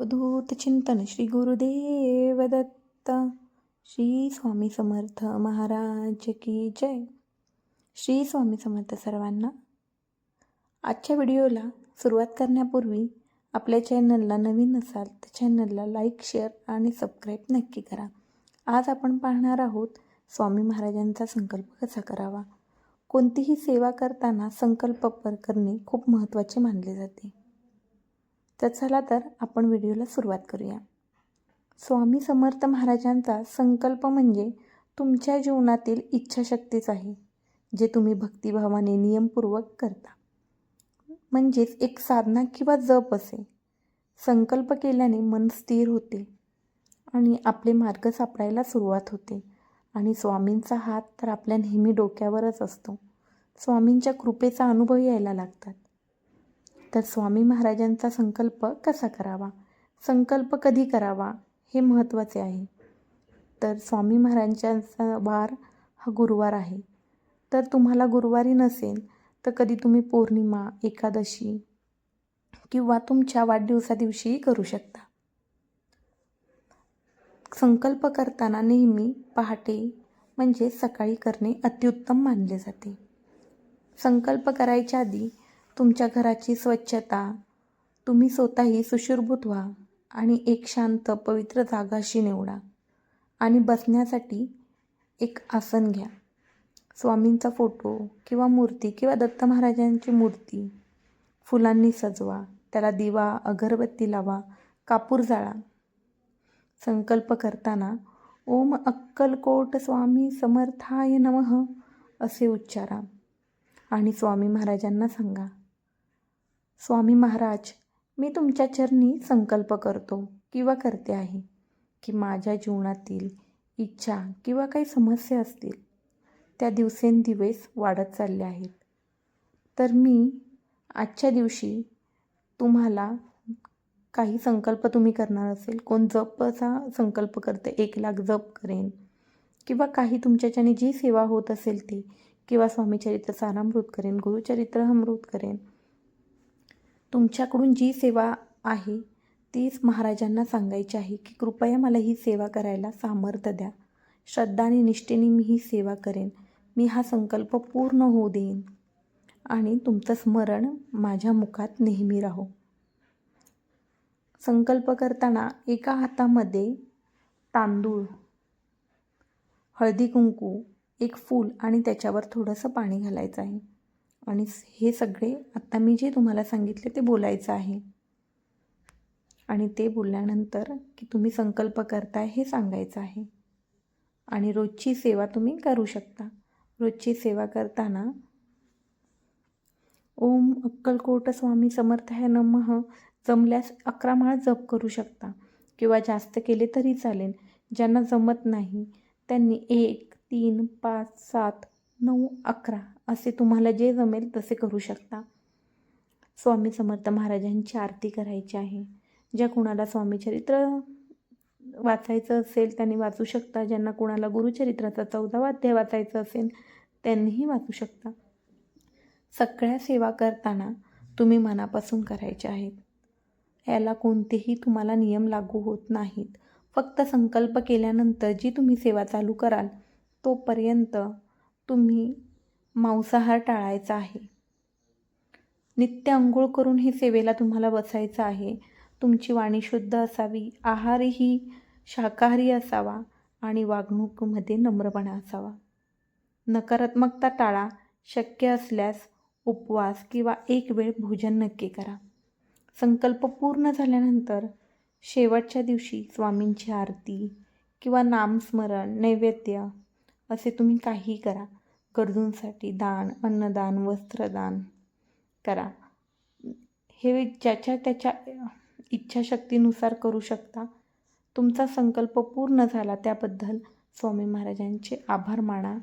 अवधूत चिंतन श्री गुरुदेव दत्त श्री स्वामी समर्थ महाराज की जय. श्री स्वामी समर्थ सर्वांना आजच्या व्हिडिओला सुरुवात करण्यापूर्वी आपल्या चॅनलला नवीन असाल तर चॅनलला लाईक शेअर आणि सबस्क्राईब नक्की करा. आज आपण पाहणार आहोत स्वामी महाराजांचा संकल्प कसा करावा? कोणतीही सेवा करताना संकल्प पर करणे खूप महत्त्वाचे मानले जाते. तर चला तर आपण व्हिडिओला सुरुवात करूया. स्वामी समर्थ महाराजांचा संकल्प म्हणजे तुमच्या जीवनातील इच्छाशक्तीच आहे जे तुम्ही भक्तिभावाने नियमपूर्वक करता. म्हणजेच एक साधना किंवा जप असे. संकल्प केल्याने मन स्थिर होते आणि आपले मार्ग सापडायला सुरुवात होते. आणि स्वामींचा हात तर आपल्या नेहमी डोक्यावरच असतो. स्वामींच्या कृपेचा अनुभव यायला लागतात. तर स्वामी महाराजांचा संकल्प कसा करावा? संकल्प कधी करावा हे महत्त्वाचे आहे. तर स्वामी महाराजांचा वार हा गुरुवार आहे. तर तुम्हाला गुरुवारी नसेल तर कधी तुम्ही पौर्णिमा एकादशी किंवा तुमच्या वाढदिवसादिवशीही करू शकता. संकल्प करताना नेहमी पहाटे म्हणजे सकाळी करणे अत्युत्तम मानले जाते. संकल्प करायच्या आधी तुमच्या घराची स्वच्छता. तुम्ही स्वतःही सुशुरभूत व्हा आणि एक शांत पवित्र जागाशी निवडा आणि बसण्यासाठी एक आसन घ्या. स्वामींचा फोटो किंवा मूर्ती किंवा दत्त महाराजांची मूर्ती फुलांनी सजवा. त्याला दिवा अगरबत्ती लावा कापूर जाळा. संकल्प करताना ओम अक्कलकोट स्वामी समर्थाय नमः असे उच्चारा आणि स्वामी महाराजांना सांगा. स्वामी महाराज मी तुमच्या चरणी संकल्प करतो किंवा करते आहे की माझ्या जीवनातील इच्छा किंवा काही समस्या असतील त्या दिवसेंदिवस वाढत चालल्या आहेत. तर मी आजच्या दिवशी तुम्हाला काही संकल्प तुम्ही करणार असेल कोण जपचा संकल्प करते एक लाख जप करेन किंवा काही तुमच्याच्याने जी सेवा होत असेल ती किंवा स्वामीचरित्र सारामृत करेन गुरुचरित्र अमृत करेन तुमच्याकडून जी सेवा आहे तीच महाराजांना सांगायची आहे की कृपया मला ही सेवा करायला सामर्थ्य द्या. श्रद्धा आणि निष्ठेने मी ही सेवा करेन. मी हा संकल्प पूर्ण होऊ देईन. आणि तुमचं स्मरण माझ्या मुखात नेहमी राहो. संकल्प करताना एका हातामध्ये तांदूळ हळदी कुंकू एक फूल आणि त्याच्यावर थोडंसं पाणी घालायचं आहे. आणि हे सगळे आत्ता मी जे तुम्हाला सांगितले ते बोलायचं आहे. आणि ते बोलल्यानंतर की तुम्ही संकल्प करताय हे सांगायचं आहे. आणि रोजची सेवा तुम्ही करू शकता. रोजची सेवा करताना ओम अक्कलकोट स्वामी समर्थ आहे नमः जमल्यास अकरा माळ जप करू शकता. किंवा जास्त केले तरी चालेल. ज्यांना जमत नाही त्यांनी एक तीन पाच सात नऊ अकरा असे तुम्हाला जे जमेल तसे करू शकता. स्वामी समर्थ महाराजांची आरती करायची आहे. ज्या कुणाला स्वामीचरित्र वाचायचं असेल त्यांनी वाचू शकता. ज्यांना कुणाला गुरुचरित्राचा चौदावा अध्याय वाचायचं असेल त्यांनीही वाचू शकता. सगळ्या सेवा करताना तुम्ही मनापासून करायच्या आहेत. याला कोणतेही तुम्हाला नियम लागू होत नाहीत. फक्त संकल्प केल्यानंतर जी तुम्ही सेवा चालू कराल तोपर्यंत तुम्ही मांसाहार टाळायचा आहे. नित्य अंघोळ करून हे सेवेला तुम्हाला बसायचं आहे. तुमची वाणी शुद्ध असावी आहारही शाकाहारी असावा आणि वागणुकीमध्ये नम्रपणा असावा. नकारात्मकता टाळा शक्य असल्यास उपवास किंवा एक वेळ भोजन नक्की करा. संकल्प पूर्ण झाल्यानंतर शेवटच्या दिवशी स्वामींची आरती किंवा नामस्मरण नैवेद्य असे तुम्ही काहीही करा. गरजूंसाठी दान अन्नदान वस्त्रदान करा. हे ज्याच्या त्याच्या इच्छाशक्तीनुसार करू शकता. तुमचा संकल्प पूर्ण झाला त्याबद्दल स्वामी महाराजांचे आभार माना.